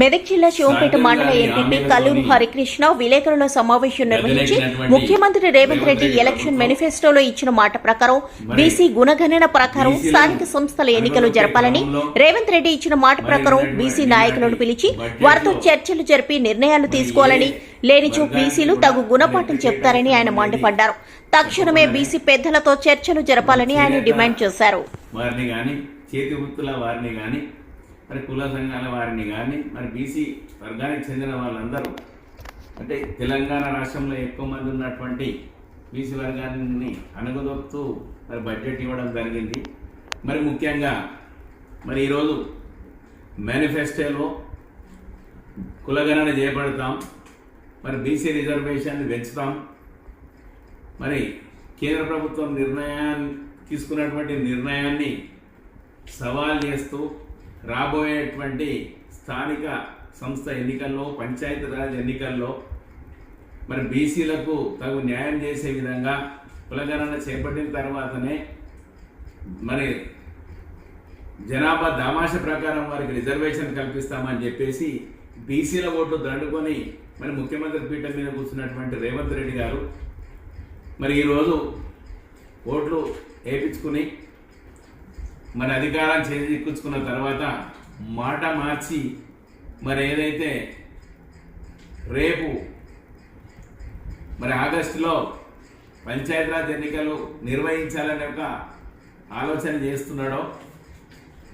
మెదక్ జిల్లా శివంపేట మండల ఎంపీపీ కల్లూరు హరికృష్ణ విలేకరుల సమావేశం నిర్వహించి ముఖ్యమంత్రి రేవంత్ రెడ్డి ఎలక్షన్ మేనిఫెస్టోలో ఇచ్చిన మాట ప్రకారం బీసీ గుణగణన ప్రకారం స్థానిక సంస్థల ఎన్నికలు జరపాలని రేవంత్ రెడ్డి ఇచ్చిన మాట ప్రకారం బీసీ నాయకులను పిలిచి వారితో చర్చలు జరిపి నిర్ణయాలు తీసుకోవాలని లేనిచో బీసీలు తగు గుణపాఠం చెప్తారని ఆయన మండిపడ్డారు. తక్షణమే బీసీ పెద్దలతో చర్చలు జరపాలని ఆయన డిమాండ్ చేశారు. వారిని వారిని మరి కుల సంఘాల వారిని కానీ మరి బీసీ వర్గానికి చెందిన వాళ్ళందరూ అంటే తెలంగాణ రాష్ట్రంలో ఎక్కువ మంది ఉన్నటువంటి బీసీ వర్గాన్ని అణగదొక్కుతూ మరి బడ్జెట్ ఇవ్వడం జరిగింది. మరి ముఖ్యంగా మరి ఈరోజు మేనిఫెస్టోలో కులగణన చేపడతాం మరి బీసీ రిజర్వేషన్ని పెంచుతాం. మరి కేంద్ర ప్రభుత్వం నిర్ణయాన్ని తీసుకున్నటువంటి నిర్ణయాన్ని సవాల్ చేస్తూ రాబోయేటువంటి స్థానిక సంస్థ ఎన్నికల్లో పంచాయతీరాజ్ ఎన్నికల్లో మరి బీసీలకు తగు న్యాయం చేసే విధంగా కులగణన చేపట్టిన తర్వాతనే మరి జనాభా దామాష ప్రకారం వారికి రిజర్వేషన్ కల్పిస్తామని చెప్పేసి బీసీల ఓట్లు దండుకొని మరి ముఖ్యమంత్రి పీఠం మీద కూర్చున్నటువంటి రేవంత్ రెడ్డి గారు మరి ఈరోజు ఓట్లు వేయించుకుని మరి అధికారం చేజిక్కించుకున్న తర్వాత మాట మార్చి మరి ఏదైతే రేపు మరి ఆగస్టులో పంచాయతీరాజ్ ఎన్నికలు నిర్వహించాలనే ఒక ఆలోచన చేస్తున్నాడో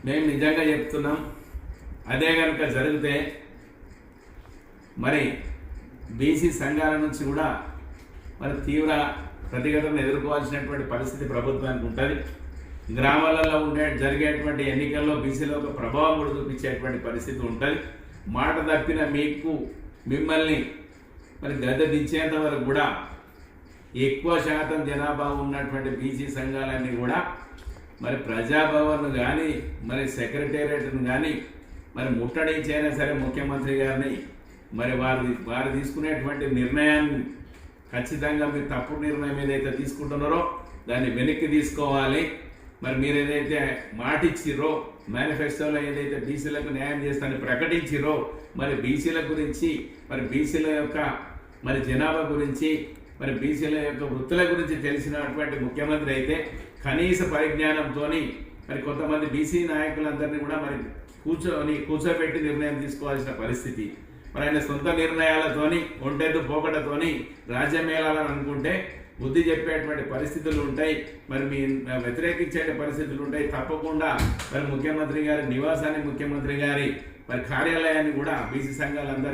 మేము నిజంగా చెప్తున్నాం. అదే కనుక జరిగితే మరి బీసీ సంఘాల నుంచి కూడా మరి తీవ్ర ప్రతిఘటన ఎదుర్కోవాల్సినటువంటి పరిస్థితి ప్రభుత్వానికి ఉంటుంది. గ్రామాలలో ఉండే జరిగేటువంటి ఎన్నికల్లో బీసీలో ఒక ప్రభావం కూడా చూపించేటువంటి పరిస్థితి ఉంటుంది. మాట తప్పిన మీకు మిమ్మల్ని మరి గద్దె దించేంత వరకు కూడా ఎక్కువ శాతం జనాభా ఉన్నటువంటి బీసీ సంఘాలన్నీ కూడా మరి ప్రజాభవన్ కానీ మరి సెక్రటేరియట్ను కానీ మరి ముట్టడించైనా సరే ముఖ్యమంత్రి గారిని మరి వారు వారు తీసుకునేటువంటి నిర్ణయాన్ని ఖచ్చితంగా మీరు తప్పుడు నిర్ణయం ఏదైతే తీసుకుంటున్నారో దాన్ని వెనక్కి తీసుకోవాలి. మరి మీరు ఏదైతే మాట ఇచ్చిర్రో మేనిఫెస్టోలో ఏదైతే బీసీలకు న్యాయం చేస్తానని ప్రకటించిరో మరి బీసీల గురించి మరి బీసీల యొక్క మరి జనాభా గురించి మరి బీసీల యొక్క వృత్తుల గురించి తెలిసినటువంటి ముఖ్యమంత్రి అయితే కనీస పరిజ్ఞానంతో మరి కొంతమంది బీసీ నాయకులందరినీ కూడా మరి కూర్చొని కూర్చోబెట్టి నిర్ణయం తీసుకోవాల్సిన పరిస్థితి. మరి ఆయన సొంత నిర్ణయాలతోని ఒంటెద్దు పోకడతోని రాజ్యం అనుకుంటే బుద్ధి చెప్పేటువంటి పరిస్థితులు ఉంటాయి. మరి మీ వ్యతిరేకించే పరిస్థితులు ఉంటాయి. తప్పకుండా మరి ముఖ్యమంత్రి గారి నివాసాన్ని ముఖ్యమంత్రి గారి మరి కార్యాలయాన్ని కూడా బీసీ సంఘాలందరూ